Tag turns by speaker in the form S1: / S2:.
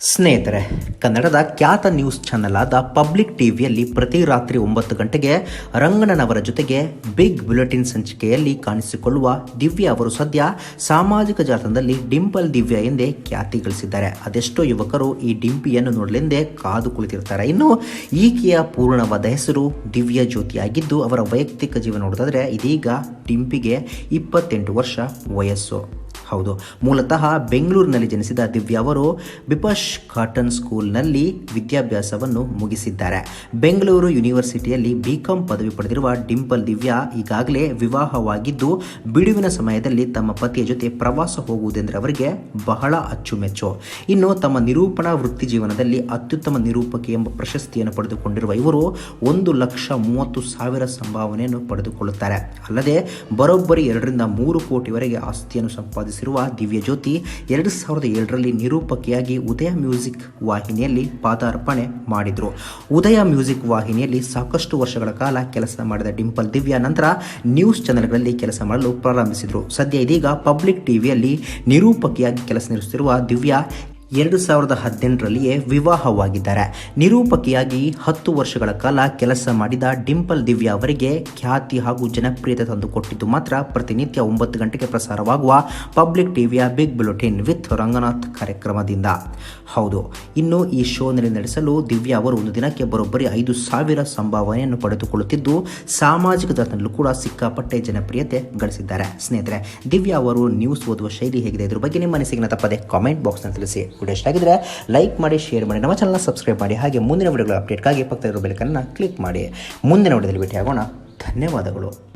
S1: ಸ್ನೇಹಿತರೆ, ಕನ್ನಡದ ಖ್ಯಾತ ನ್ಯೂಸ್ ಚಾನೆಲ್ ಆದ ಪಬ್ಲಿಕ್ ಟಿವಿಯಲ್ಲಿ ಪ್ರತಿ ರಾತ್ರಿ ಒಂಬತ್ತು ಗಂಟೆಗೆ ರಂಗಣ್ಣನವರ ಜೊತೆಗೆ ಬಿಗ್ ಬುಲೆಟಿನ್ ಸಂಚಿಕೆಯಲ್ಲಿ ಕಾಣಿಸಿಕೊಳ್ಳುವ ದಿವ್ಯಾ ಅವರು ಸದ್ಯ ಸಾಮಾಜಿಕ ಜಾಲತಾಣದಲ್ಲಿ ಡಿಂಪಲ್ ದಿವ್ಯಾ ಎಂದೇ ಖ್ಯಾತಿ ಗಳಿಸಿದ್ದಾರೆ. ಅದೆಷ್ಟೋ ಯುವಕರು ಈ ಡಿಂಪಿಯನ್ನು ನೋಡಲೆಂದೇ ಕಾದು ಕುಳಿತಿರ್ತಾರೆ. ಇನ್ನು ಈಕೆಯ ಪೂರ್ಣವಾದ ಹೆಸರು ದಿವ್ಯಾ ಜ್ಯೋತಿಯಾಗಿದ್ದು, ಅವರ ವೈಯಕ್ತಿಕ ಜೀವನ ನೋಡೋದಾದರೆ ಇದೀಗ ಡಿಂಪಿಗೆ ಇಪ್ಪತ್ತೆಂಟು ವರ್ಷ ವಯಸ್ಸು. ಹೌದು. ಮೂಲತಃ ಬೆಂಗಳೂರಿನಲ್ಲಿ ಜನಿಸಿದ ದಿವ್ಯಾ ಅವರು ಬಿಪಾಶ್ ಕಾಟನ್ ಸ್ಕೂಲ್ನಲ್ಲಿ ವಿದ್ಯಾಭ್ಯಾಸವನ್ನು ಮುಗಿಸಿದ್ದಾರೆ. ಬೆಂಗಳೂರು ಯೂನಿವರ್ಸಿಟಿಯಲ್ಲಿ ಬಿಕಾಂ ಪದವಿ ಪಡೆದಿರುವ ಡಿಂಪಲ್ ದಿವ್ಯಾ ಈಗಾಗಲೇ ವಿವಾಹವಾಗಿದ್ದು, ಬಿಡುವಿನ ಸಮಯದಲ್ಲಿ ತಮ್ಮ ಪತಿಯ ಜೊತೆ ಪ್ರವಾಸ ಹೋಗುವುದೆಂದರೆ ಅವರಿಗೆ ಬಹಳ ಅಚ್ಚುಮೆಚ್ಚು. ಇನ್ನು ತಮ್ಮ ನಿರೂಪಣಾ ವೃತ್ತಿ ಜೀವನದಲ್ಲಿ ಅತ್ಯುತ್ತಮ ನಿರೂಪಕಿ ಎಂಬ ಪ್ರಶಸ್ತಿಯನ್ನು ಪಡೆದುಕೊಂಡಿರುವ ಇವರು ಒಂದು ಲಕ್ಷ ಮೂವತ್ತು ಸಾವಿರ ಸಂಭಾವನೆಯನ್ನು ಪಡೆದುಕೊಳ್ಳುತ್ತಾರೆ. ಅಲ್ಲದೆ, ಬರೋಬ್ಬರಿ ಎರಡರಿಂದ ಮೂರು ಕೋಟಿವರೆಗೆ ಆಸ್ತಿಯನ್ನು ಸಂಪಾದಿಸಿರುವ ದಿವ್ಯ ಜ್ಯೋತಿ ಎರಡು ಸಾವಿರದ ಏಳರಲ್ಲಿ ನಿರೂಪಕಿಯಾಗಿ ಉದಯ ಮ್ಯೂಸಿಕ್ ವಾಹಿನಿಯಲ್ಲಿ ಪಾದಾರ್ಪಣೆ ಮಾಡಿದರು. ಉದಯ ಮ್ಯೂಸಿಕ್ ವಾಹಿನಿಯಲ್ಲಿ ಸಾಕಷ್ಟು ವರ್ಷಗಳ ಕಾಲ ಕೆಲಸ ಮಾಡಿದ ಡಿಂಪಲ್ ದಿವ್ಯಾ ನಂತರ ನ್ಯೂಸ್ ಚಾನೆಲ್ಗಳಲ್ಲಿ ಕೆಲಸ ಮಾಡಲು ಪ್ರಾರಂಭಿಸಿದರು. ಸದ್ಯ ಇದೀಗ ಪಬ್ಲಿಕ್ ಟಿವಿಯಲ್ಲಿ ನಿರೂಪಕಿಯಾಗಿ ಕೆಲಸ ನಿರ್ವಹಿಸುತ್ತಿರುವ ದಿವ್ಯಾ ಎರಡು ಸಾವಿರದ ಹದಿನೆಂಟರಲ್ಲಿಯೇ ವಿವಾಹವಾಗಿದ್ದಾರೆ. ನಿರೂಪಕಿಯಾಗಿ ಹತ್ತು ವರ್ಷಗಳ ಕಾಲ ಕೆಲಸ ಮಾಡಿದ ಡಿಂಪಲ್ ದಿವ್ಯಾ ಅವರಿಗೆ ಖ್ಯಾತಿ ಹಾಗೂ ಜನಪ್ರಿಯತೆ ತಂದುಕೊಟ್ಟಿದ್ದು ಮಾತ್ರ ಪ್ರತಿನಿತ್ಯ ಒಂಬತ್ತು ಗಂಟೆಗೆ ಪ್ರಸಾರವಾಗುವ ಪಬ್ಲಿಕ್ ಟಿವಿಯ ಬಿಗ್ ಬುಲೆಟಿನ್ ವಿತ್ ರಂಗನಾಥ್ ಕಾರ್ಯಕ್ರಮದಿಂದ. ಹೌದು, ಇನ್ನು ಈ ಶೋನಲ್ಲಿ ನಡೆಸಲು ದಿವ್ಯಾ ಅವರು ಒಂದು ದಿನಕ್ಕೆ ಬರೋಬ್ಬರಿ ಐದು ಸಾವಿರ ಸಂಭಾವನೆಯನ್ನು ಪಡೆದುಕೊಳ್ಳುತ್ತಿದ್ದು, ಸಾಮಾಜಿಕ ಜಾಲತಾಣದಲ್ಲೂ ಕೂಡ ಸಿಕ್ಕಾಪಟ್ಟೆ ಜನಪ್ರಿಯತೆ ಗಳಿಸಿದ್ದಾರೆ. ಸ್ನೇಹಿತರೆ, ದಿವ್ಯಾ ಅವರು ನ್ಯೂಸ್ ಓದುವ ಶೈಲಿ ಹೇಗಿದೆ? ಇದ್ರ ಬಗ್ಗೆ ನಿಮ್ಮ ಅನಿಸಿಕೆನ ತಪ್ಪದೆ ಕಾಮೆಂಟ್ ಬಾಕ್ಸ್ನಲ್ಲಿ ತಿಳಿಸಿ. ವಿಡಿಯೋ ಇಷ್ಟ ಆಗಿದ್ರೆ ಲೈಕ್ ಮಾಡಿ ಶೇರ್ ಮಾಡಿ, ನಮ್ಮ ಚಾನಲ್ನ ಸಬ್ಸ್ಕ್ರೈಬ್ ಮಾಡಿ, ಹಾಗೆ ಮುಂದಿನ ವಿಡಿಯೋಗಳ ಅಪ್ಡೇಟ್ಗಾಗಿ ಪಕ್ಕದಲ್ಲಿರೋ ಬೆಲ್ಕನ್ನು ಕ್ಲಿಕ್ ಮಾಡಿ. ಮುಂದಿನ ವಿಡಿಯೋದಲ್ಲಿ ಭೇಟಿಯಾಗೋಣ. ಧನ್ಯವಾದಗಳು.